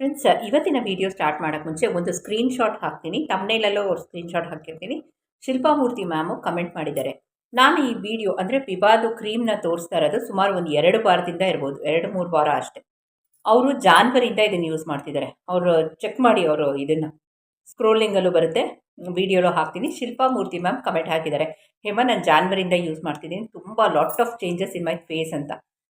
Friends ಇವತ್ತಿನ video start ಮಾಡೋಕ್ಕೆ ಮುಂಚೆ ಒಂದು ಸ್ಕ್ರೀನ್ ಶಾಟ್ ಹಾಕ್ತೀನಿ. ತಮ್ಮನೇಲಲ್ಲೂ ಅವ್ರು ಸ್ಕ್ರೀನ್ ಶಾಟ್ ಹಾಕಿರ್ತೀನಿ. ಶಿಲ್ಪಾಮೂರ್ತಿ ಮ್ಯಾಮು ಕಮೆಂಟ್ ಮಾಡಿದ್ದಾರೆ. ನಾನು ಈ ವಿಡಿಯೋ ಅಂದರೆ ವಿವಾದು ಕ್ರೀಮ್ನ ತೋರಿಸ್ತಾ ಇರೋದು ಸುಮಾರು ಒಂದು ಎರಡು ವಾರದಿಂದ ಇರ್ಬೋದು. ಎರಡು, ಮೂರು ವಾರ ಅಷ್ಟೇ. ಅವರು ಜಾನ್ವರಿಯಿಂದ ಇದನ್ನು ಯೂಸ್ ಮಾಡ್ತಿದ್ದಾರೆ. ಅವರು ಚೆಕ್ ಮಾಡಿ ಅವರು ಇದನ್ನು ಸ್ಕ್ರೋಲಿಂಗಲ್ಲೂ ಬರುತ್ತೆ. ವಿಡಿಯೋಲೋ ಹಾಕ್ತೀನಿ. ಶಿಲ್ಪಾಮೂರ್ತಿ ಮ್ಯಾಮ್ ಕಮೆಂಟ್ ಹಾಕಿದ್ದಾರೆ. ಹೇಮ, ನಾನು ಜಾನ್ವರಿಯಿಂದ ಯೂಸ್ ಮಾಡ್ತಿದ್ದೀನಿ. ತುಂಬ lot of changes in my face ಅಂತ.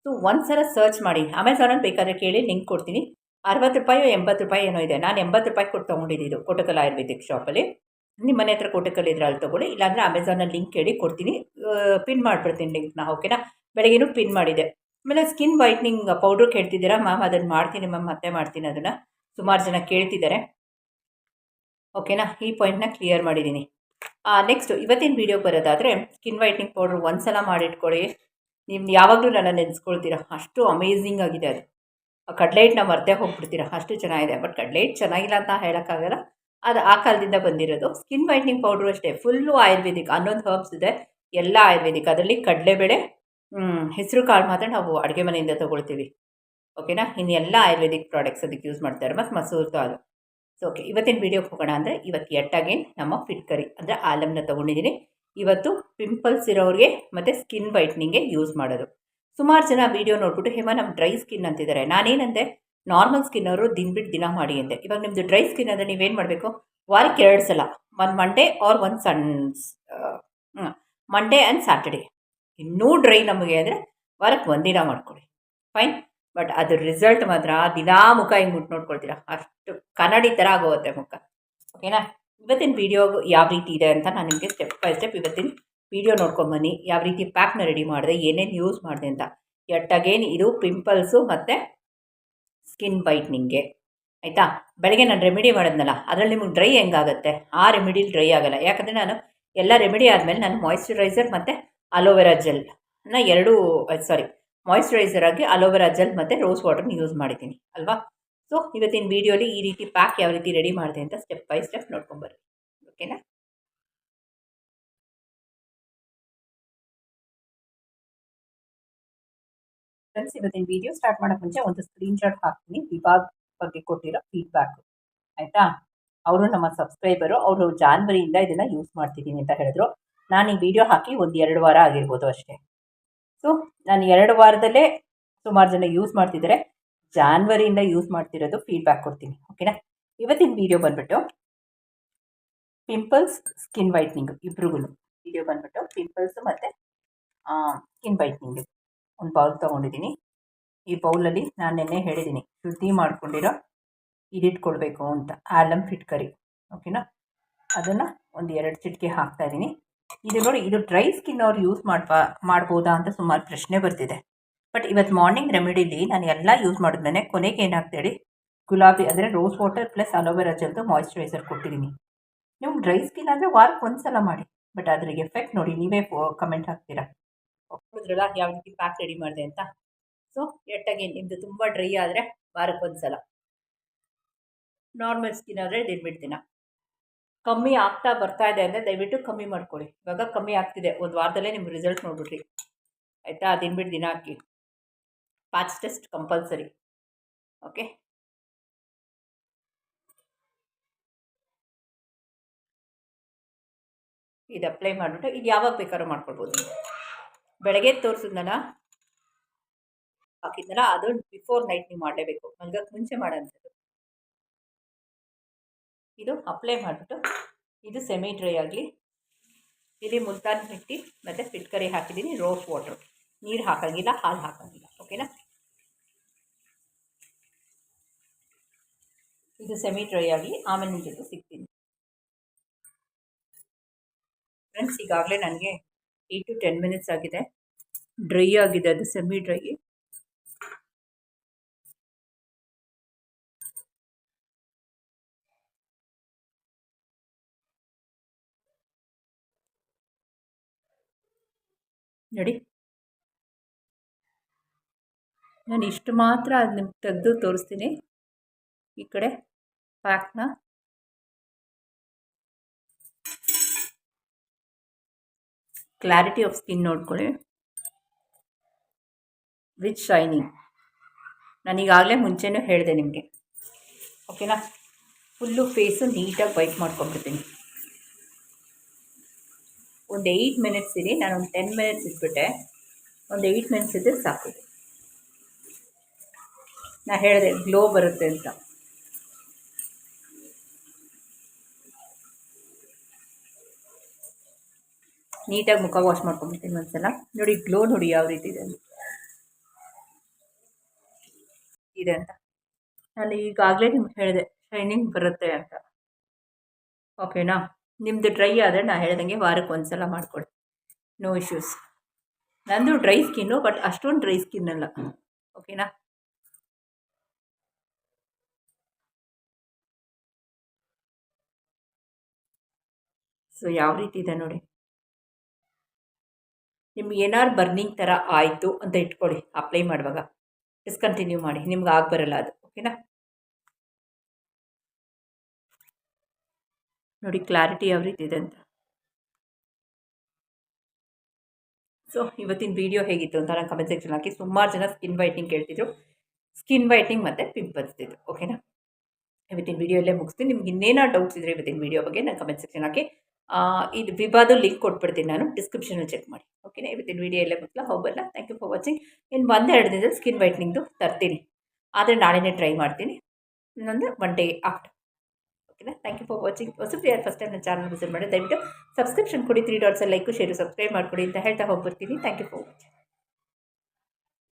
ಸೊ ಒಂದ್ಸಲ ಸರ್ಚ್ ಮಾಡಿ. ಅಮೆಝಾನಲ್ಲಿ ಬೇಕಾದರೆ ಕೇಳಿ ಲಿಂಕ್ ಕೊಡ್ತೀನಿ. ಅರವತ್ತು ರೂಪಾಯೋ, ಎಂಬತ್ತು ರೂಪಾಯಿ ಏನೋ ಇದೆ. ನಾನು ಎಂಬತ್ತು ರೂಪಾಯಿ ಕೊಟ್ಟು ತೊಗೊಂಡಿದ್ದು ಕೋಟಕಲ್ ಆಯುರ್ವೇದಿಕ್ ಶಾಪಲ್ಲಿ. ನಿಮ್ಮ ಮನೆ ಹತ್ರ ಕೋಟಕಲ್ ಇದ್ರೆ ಅಲ್ಲಿ ತೊಗೊಳ್ಳಿ. ಇಲ್ಲಾಂದರೆ ಅಮೆಝಾನಲ್ಲಿ ಲಿಂಕ್ ಹೇಳಿ ಕೊಡ್ತೀನಿ. ಪಿನ್ ಮಾಡಿಬಿಡ್ತೀನಿ ಲಿಂಕ್ನ ಓಕೆನಾ ಬೆಳಗ್ಗೆನೂ ಪಿನ್ ಮಾಡಿದೆ. ಆಮೇಲೆ ಸ್ಕಿನ್ ವೈಟ್ನಿಂಗ್ ಪೌಡ್ರ್ ಕೇಳ್ತಿದ್ದೀರಾ? ಮ್ಯಾಮ್ ಅದನ್ನು ಮಾಡ್ತೀನಿ ಮ್ಯಾಮ್ ಮತ್ತೆ ಮಾಡ್ತೀನಿ ಅದನ್ನು. ಸುಮಾರು ಜನ ಕೇಳ್ತಿದ್ದಾರೆ. ಓಕೆನಾ ಈ ಪಾಯಿಂಟ್ನ ಕ್ಲಿಯರ್ ಮಾಡಿದ್ದೀನಿ. ನೆಕ್ಸ್ಟ್ ಇವತ್ತಿನ ವೀಡಿಯೋ ಬರೋದಾದರೆ ಸ್ಕಿನ್ ವೈಟ್ನಿಂಗ್ ಪೌಡ್ರ್ ಒಂದು ಸಲ ಮಾಡಿಟ್ಕೊಳ್ಳಿ. ನೀವು ಯಾವಾಗಲೂ ನನ್ನ ನೆನೆಸ್ಕೊಳ್ತೀರಾ? ಅಷ್ಟು ಅಮೇಝಿಂಗ್ ಆಗಿದೆ ಅದು. ಕಡಲೆ ಹಿಟ್ಟನ್ನ ಮರ್ತೇ ಹೋಗ್ಬಿಡ್ತೀರ? ಅಷ್ಟು ಚೆನ್ನಾಗಿದೆ. ಬಟ್ ಕಡಲೆ ಹಿಟ್ಟು ಚೆನ್ನಾಗಿಲ್ಲ ಅಂತ ಹೇಳೋಕ್ಕಾಗಲ್ಲ. ಅದು ಆ ಕಾಲದಿಂದ ಬಂದಿರೋದು. ಸ್ಕಿನ್ ವೈಟ್ನಿಂಗ್ ಪೌಡ್ರು ಅಷ್ಟೇ. ಫುಲ್ಲು ಆಯುರ್ವೇದಿಕ್, ಹನ್ನೊಂದು ಹರ್ಬ್ಸ್ ಇದೆ. ಎಲ್ಲ ಆಯುರ್ವೇದಿಕ್. ಅದರಲ್ಲಿ ಕಡಲೆಬೇಳೆ ಹೆಸರು ಕಾಳು ಮಾತ್ರ ನಾವು ಅಡುಗೆ ಮನೆಯಿಂದ ತೊಗೊಳ್ತೀವಿ. ಓಕೆನಾ? ಇನ್ನು ಎಲ್ಲ ಆಯುರ್ವೇದಿಕ್ ಪ್ರಾಡಕ್ಟ್ಸ್ ಅದಕ್ಕೆ ಯೂಸ್ ಮಾಡ್ತಾರೆ. ಮತ್ತು ಮಸೂರ್ ದಾಲ್ ಸೊ ಓಕೆ ಇವತ್ತಿನ ವೀಡಿಯೋಗೆ ಹೋಗೋಣ ಅಂದರೆ ಇವತ್ತು ಎಟ್ಟಾಗೇನು ನಮ್ಮ ಫಿಟ್ ಕರಿ ಅಂದರೆ ಆಲಮ್ನ ತೊಗೊಂಡಿದ್ದೀನಿ. ಇವತ್ತು ಪಿಂಪಲ್ಸ್ ಇರೋರಿಗೆ ಮತ್ತು ಸ್ಕಿನ್ ವೈಟ್ನಿಂಗ್ಗೆ ಯೂಸ್ ಮಾಡೋದು. ಸುಮಾರು ಜನ ವೀಡಿಯೋ ನೋಡ್ಬಿಟ್ಟು, ಹೇಮ ನಮ್ಮ ಡ್ರೈ ಸ್ಕಿನ್ ಅಂತಿದ್ದಾರೆ ನಾನೇನಂದೆ ನಾರ್ಮಲ್ ಸ್ಕಿನ್ ಅವರು ದಿನ ಬಿಟ್ಟು ದಿನ ಮಾಡಿ ಅಂದೆ. ಇವಾಗ ನಿಮ್ಮದು ಡ್ರೈ ಸ್ಕಿನ್ ಅಂದರೆ ನೀವೇನು ಮಾಡಬೇಕು? ವಾರಕ್ಕೆ ಎರಡು ಸಲ, ಒಂದು ಮಂಡೇ ಆರ್ ಒಂದು ಸನ್ ಮಂಡೇ ಆ್ಯಂಡ್ ಸ್ಯಾಟರ್ಡೇ ಇನ್ನೂ ಡ್ರೈ ನಮಗೆ ಅಂದರೆ ವಾರಕ್ಕೆ ಒಂದಿನ ಮಾಡ್ಕೊಳ್ಳಿ ಫೈನ್ ಬಟ್ ಅದ್ರ ರಿಸಲ್ಟ್ ಮಾತ್ರ ದಿನಾ ಮುಖ ಹಿಂಗೆ ಮುಟ್ಟು ನೋಡ್ಕೊಳ್ತೀರಾ? ಅಷ್ಟು ಕನ್ನಡಿ ಥರ ಆಗೋಗುತ್ತೆ ಮುಖ. ಓಕೆನಾ ಇವತ್ತಿನ ವಿಡಿಯೋ ಯಾವ ರೀತಿ ಇದೆ ಅಂತ ನಾನು ನಿಮಗೆ ಸ್ಟೆಪ್ ಬೈ ಸ್ಟೆಪ್ ಇವತ್ತಿನ ವೀಡಿಯೋ ನೋಡ್ಕೊಂಬನ್ನಿ. ಯಾವ ರೀತಿ ಪ್ಯಾಕ್ನ ರೆಡಿ ಮಾಡಿದೆ, ಏನೇನು ಯೂಸ್ ಮಾಡಿದೆ ಅಂತ. ಎಟ್ ಅಗೇನ್ ಇದು ಪಿಂಪಲ್ಸು ಮತ್ತು ಸ್ಕಿನ್ ವೈಟ್ನಿಂಗ್ಗೆ ಆಯಿತಾ? ಬೆಳಗ್ಗೆ ನಾನು ರೆಮಿಡಿ ಮಾಡಿದ್ನಲ್ಲ, ಅದರಲ್ಲಿ ನಿಮಗೆ ಡ್ರೈ ಹೆಂಗಾಗುತ್ತೆ? ಆ ರೆಮಿಡಿಲಿ ಡ್ರೈ ಆಗೋಲ್ಲ. ಯಾಕಂದರೆ ನಾನು ಎಲ್ಲ ರೆಮಿಡಿ ಆದಮೇಲೆ ನಾನು ಮಾಯಿಶ್ಚರೈಸರ್ ಮತ್ತು ಅಲೋವೆರಾ ಜೆಲ್ನ ಎರಡೂ ಸಾರಿ ಮಾಯಿಶ್ಚರೈಸರ್ ಆಗಿ ಅಲೋವೆರಾ ಜೆಲ್ ಮತ್ತು ರೋಸ್ ವಾಟರ್ನ ಯೂಸ್ ಮಾಡಿದ್ದೀನಿ. ಅಲ್ವಾ? ಸೊ ಇವತ್ತಿನ ವೀಡಿಯೋಲಿ ಈ ರೀತಿ ಪ್ಯಾಕ್ ಯಾವ ರೀತಿ ರೆಡಿ ಮಾಡಿದೆ ಅಂತ ಸ್ಟೆಪ್ ಬೈ ಸ್ಟೆಪ್ ನೋಡ್ಕೊಂಬರ್ರಿ ಫ್ರೆಂಡ್ಸ್ ಇವತ್ತಿನ ವಿಡಿಯೋ ಸ್ಟಾರ್ಟ್ ಮಾಡೋಕ್ಕೆ ಮುಂಚೆ ಒಂದು ಸ್ಕ್ರೀನ್ ಶಾಟ್ ಹಾಕ್ತೀನಿ. ವಿಭಾಗ್ ಬಗ್ಗೆ ಕೊಟ್ಟಿರೋ ಫೀಡ್ಬ್ಯಾಕ್ ಆಯಿತಾ? ಅವರು ನಮ್ಮ ಸಬ್ಸ್ಕ್ರೈಬರು ಅವರು ಜಾನ್ವರಿಯಿಂದ ಇದನ್ನು ಯೂಸ್ ಮಾಡ್ತಿದ್ದೀನಿ ಅಂತ ಹೇಳಿದ್ರು. ನಾನು ಈ ವಿಡಿಯೋ ಹಾಕಿ ಒಂದು ಎರಡು ವಾರ ಆಗಿರ್ಬೋದು ಅಷ್ಟೇ. ಸೊ ನಾನು ಎರಡು ವಾರದಲ್ಲೇ ಸುಮಾರು ಜನ ಯೂಸ್ ಮಾಡ್ತಿದ್ದಾರೆ ಜಾನ್ವರಿಯಿಂದ ಯೂಸ್ ಮಾಡ್ತಿರೋದು ಫೀಡ್ಬ್ಯಾಕ್ ಕೊಡ್ತೀನಿ. ಓಕೆನಾ ಇವತ್ತಿನ ವಿಡಿಯೋ ಬಂದ್ಬಿಟ್ಟು ಪಿಂಪಲ್ಸ್ ಸ್ಕಿನ್ ವೈಟ್ನಿಂಗ್ ಇಬ್ರಿಗೂ ವಿಡಿಯೋ ಬಂದ್ಬಿಟ್ಟು ಪಿಂಪಲ್ಸು ಮತ್ತು ಸ್ಕಿನ್ ವೈಟ್ನಿಂಗ್ ಒಂದು ಬೌಲ್ ತೊಗೊಂಡಿದ್ದೀನಿ. ಈ ಬೌಲಲ್ಲಿ ನಾನು ನಿನ್ನೆ ಹೇಳಿದ್ದೀನಿ, ಶುದ್ಧಿ ಮಾಡ್ಕೊಂಡಿರೋ ಇದಿಟ್ಕೊಳ್ಬೇಕು ಅಂತ ಆಲಮ್ ಫಿಟ್ಕರಿ ಓಕೆನಾ? ಅದನ್ನು ಒಂದು ಎರಡು ಚಿಟಿಕೆ ಹಾಕ್ತಾಯಿದ್ದೀನಿ ಇದು ನೋಡಿ, ಇದು ಡ್ರೈ ಸ್ಕಿನ್ ಅವ್ರು ಯೂಸ್ ಮಾಡ್ಬಾ, ಮಾಡ್ಬೋದಾ ಅಂತ ಸುಮಾರು ಪ್ರಶ್ನೆ ಬರ್ತಿದೆ. ಬಟ್ ಇವತ್ತು ಮಾರ್ನಿಂಗ್ ರೆಮಿಡಿಲಿ ನಾನು ಎಲ್ಲ ಯೂಸ್ ಮಾಡಿದ್ಮೇಲೆ ಕೊನೆಗೆ ಏನಾಗ್ತೇಳಿ ಗುಲಾಬಿ ಅಂದರೆ rose water plus aloe vera ಜೆಲ್ದು moisturiser ಕೊಟ್ಟಿದ್ದೀನಿ. ನಿಮ್ಗೆ ಡ್ರೈ ಸ್ಕಿನ್ ಅಂದರೆ ವಾರಕ್ಕೆ ಒಂದು ಸಲ ಮಾಡಿ, ಬಟ್ ಅದ್ರ ಎಫೆಕ್ಟ್ ನೋಡಿ, ನೀವೇ ಕಮೆಂಟ್ ಹಾಕ್ತೀರಾ? ನೋಡಿದ್ರಲ್ಲ ಯಾವ ರೀತಿ ಪ್ಯಾಕ್ ರೆಡಿ ಮಾಡಿದೆ ಅಂತ. ಸೊ ಎಟ್ಟಾಗಿ ನಿಮ್ಮದು ತುಂಬ ಡ್ರೈ ಆದರೆ ವಾರಕ್ಕೆ ಒಂದು ಸಲ ನಾರ್ಮಲ್ ಸ್ಕಿನ್ ಆದರೆ ದಿನ ದಿನ. ಕಮ್ಮಿ ಆಗ್ತಾ ಬರ್ತಾ ಇದೆ ಅಂದರೆ ದಯವಿಟ್ಟು ಕಮ್ಮಿ ಮಾಡ್ಕೊಳ್ಳಿ. ಇವಾಗ ಕಮ್ಮಿ ಆಗ್ತಿದೆ. ಒಂದು ವಾರದಲ್ಲೇ ನಿಮ್ಮ ರಿಸಲ್ಟ್ ನೋಡ್ಬಿಟ್ರಿ ಆಯಿತಾ? ದಿನ ಬಿಟ್ಟು ದಿನ ಹಾಕಿ. ಪ್ಯಾಚ್ ಟೆಸ್ಟ್ ಕಂಪಲ್ಸರಿ ಓಕೆ ಇದು ಅಪ್ಲೈ ಮಾಡಿಬಿಟ್ಟು ಇದು ಯಾವಾಗ ಬೇಕಾದ್ರೂ ಮಾಡ್ಕೊಳ್ಬೋದು ಬೆಳಗ್ಗೆ ತೋರಿಸಿದ್ನಲ್ಲ? ಹಾಕಿದ್ನಲ್ಲ, ಅದು ಬಿಫೋರ್ ನೈಟ್ ನೀವು ಮಾಡಲೇಬೇಕು. ಮಲ್ಗಕ್ಕೆ ಮುಂಚೆ ಮಾಡೋಂಥದ್ದು ಇದು ಅಪ್ಲೈ ಮಾಡಿಬಿಟ್ಟು, ಇದು ಸೆಮಿ ಡ್ರೈ ಆಗಲಿ, ಇಲ್ಲಿ ಮುಲ್ತಾನ್ ಹಿಟ್ಟಿ, ಮತ್ತು ಫಿಟ್ಕರಿ ಹಾಕಿದ್ದೀನಿ ರೋಸ್ ವಾಟ್ರ್ ನೀರು ಹಾಕೋಂಗಿಲ್ಲ, ಹಾಲು ಹಾಕೋಂಗಿಲ್ಲ ಓಕೆನಾ ಇದು ಸೆಮಿ ಡ್ರೈ ಆಗಲಿ, ಆಮೇಲೆ ನಿಮ್ಮ ಜೊತೆ ಸಿಗ್ತೀನಿ. ಫ್ರೆಂಡ್ಸ್ ಈಗಾಗಲೇ ನನಗೆ ಏಯ್ಟ್ ಟು ಟೆನ್ ಮಿನಿಟ್ಸ್ ಆಗಿದೆ. ಡ್ರೈ ಆಗಿದೆ, ಅದು ಸೆಮಿ ಡ್ರೈ ನೋಡಿ. ನಾನು ಇಷ್ಟು ಮಾತ್ರ ಅದು ನಿಮ್ಗೆ ತೆಗೆದು ತೋರಿಸ್ತೀನಿ. ಈ ಕಡೆ ಪ್ಯಾಕ್ನ ಕ್ಲಾರಿಟಿ ಆಫ್ ಸ್ಕಿನ್ ನೋಡ್ಕೊಳ್ಳಿ. ವಿತ್ ಶೈನಿಂಗ್ ನಾನೀಗಾಗಲೇ ಮುಂಚೆನೂ ಹೇಳಿದೆ ನಿಮಗೆ. ಓಕೆನಾ ಫುಲ್ಲು ಫೇಸು ನೀಟಾಗಿ ವೈಟ್ ಮಾಡ್ಕೊಂಡ್ಬಿಡ್ತೀನಿ. ಒಂದು ಏಯ್ಟ್ ಮಿನಿಟ್ಸ್ ಇರಿ, ನಾನು ಒಂದು ಟೆನ್ ಮಿನಿಟ್ಸ್ ಇಟ್ಬಿಟ್ಟೆ. ಒಂದು ಏಯ್ಟ್ ಮಿನಿಟ್ಸ್ ಇದ್ದರೆ ಸಾಕು. ನಾ ಹೇಳಿದೆ ಗ್ಲೋ ಬರುತ್ತೆ ಅಂತ. ನೀಟಾಗಿ ಮುಖ ವಾಶ್ ಮಾಡ್ಕೊಂಬಿಡ್ತೀನಿ ಒಂದ್ಸಲ ನೋಡಿ ಗ್ಲೋ ನೋಡಿ ಯಾವ ರೀತಿ ಇದೆ ಇದೆ ಅಂತ. ನಾನು ಈಗಾಗಲೇ ನಿಮ್ಗೆ ಹೇಳಿದೆ ಶೈನಿಂಗ್ ಬರುತ್ತೆ ಅಂತ. ಓಕೆನಾ ನಿಮ್ಮದು ಡ್ರೈ ಆದರೆ ನಾನು ಹೇಳ್ದಂಗೆ ವಾರಕ್ಕೆ ಒಂದು ಸಲ ಮಾಡಿಕೊಡಿ. ನೋ ಇಶ್ಯೂಸ್ ನಂದು ಡ್ರೈ ಸ್ಕಿನ್ನು ಬಟ್ ಅಷ್ಟೊಂದು ಡ್ರೈ ಸ್ಕಿನ್ ಅಲ್ಲ. ಓಕೆನಾ ಸೊ ಯಾವ ರೀತಿ ಇದೆ ನೋಡಿ. ನಿಮ್ಗೆ ಏನಾರು ಬರ್ನಿಂಗ್ ಥರ ಆಯಿತು ಅಂತ ಇಟ್ಕೊಳ್ಳಿ ಅಪ್ಲೈ ಮಾಡುವಾಗ. ಡಿಸ್ಕಂಟಿನ್ಯೂ ಮಾಡಿ, ನಿಮ್ಗೆ ಆಗಿ ಬರಲ್ಲ ಅದು ಓಕೆನಾ ನೋಡಿ ಕ್ಲಾರಿಟಿ ಯಾವ ರೀತಿ ಇದೆ ಅಂತ. ಸೊ ಇವತ್ತಿನ ವೀಡಿಯೋ ಹೇಗಿತ್ತು ಅಂತ ನಾನು ಕಮೆಂಟ್ ಸೆಕ್ಷನ್ ಹಾಕಿ, ಸುಮಾರು ಜನ ಸ್ಕಿನ್ ವೈಟ್ನಿಂಗ್ ಕೇಳ್ತಿದ್ರು. ಸ್ಕಿನ್ ವೈಟ್ನಿಂಗ್ ಮತ್ತು ಪಿಂಪಲ್ಸ್ ಇದ್ದು ಓಕೆನಾ ಇವತ್ತಿನ ವೀಡಿಯೋ ಇಲ್ಲೇ ಮುಗಿಸ್ತೀನಿ. ನಿಮ್ಗೆ ಇನ್ನೇನೋ ಡೌಟ್ಸ್ ಇದ್ರೆ ಇವತ್ತಿನ ವೀಡಿಯೋ ಬಗ್ಗೆ ನಾನು ಕಮೆಂಟ್ ಸೆಕ್ಷನ್ ಹಾಕಿ. ಇದು ವಿವಾದ ಲಿಂಕ್ ಕೊಟ್ಬಿಡ್ತೀನಿ ನಾನು ಡಿಸ್ಕ್ರಿಪ್ಷನಲ್ಲಿ ಚೆಕ್ ಮಾಡಿ. ಓಕೆನಾ ಇವತ್ತಿನ ವೀಡಿಯೋ ಎಲ್ಲ ಮುಗಿಸ್ಲಾ ಹೋಗಲ್ಲ ಥ್ಯಾಂಕ್ ಯು ಫಾರ್ ವಾಚಿಂಗ್ ಇನ್ನು ಒಂದೆರಡು ದಿನದಲ್ಲಿ ಸ್ಕಿನ್ ವೈಟ್ನಿಂಗ್ದು ತರ್ತೀನಿ. ಆದರೆ ನಾಳೆನೇ ಟ್ರೈ ಮಾಡ್ತೀನಿ. ಇನ್ನೊಂದು ಒನ್ ಡೇ ಆಫ್ಟರ್ ಓಕೆನಾ ಥ್ಯಾಂಕ್ ಯು ಫಾರ್ ವಾಚಿಂಗ್ ಹೊಸಬ್ರು ಯಾರು ಫಸ್ಟ್ ಟೈಮ್ ನನ್ನ ಚಾನಲ್ ವಿಸಿಟ್ ಮಾಡಿ ದಯವಿಟ್ಟು ಸಬ್ಸ್ಕ್ರಿಪ್ಷನ್ ಕೊಡಿ three dots like share subscribe ಮಾಡಿಕೊಡಿ ಅಂತ ಹೇಳ್ತಾ ಹೋಗ್ಬರ್ತೀನಿ. Thank you for watching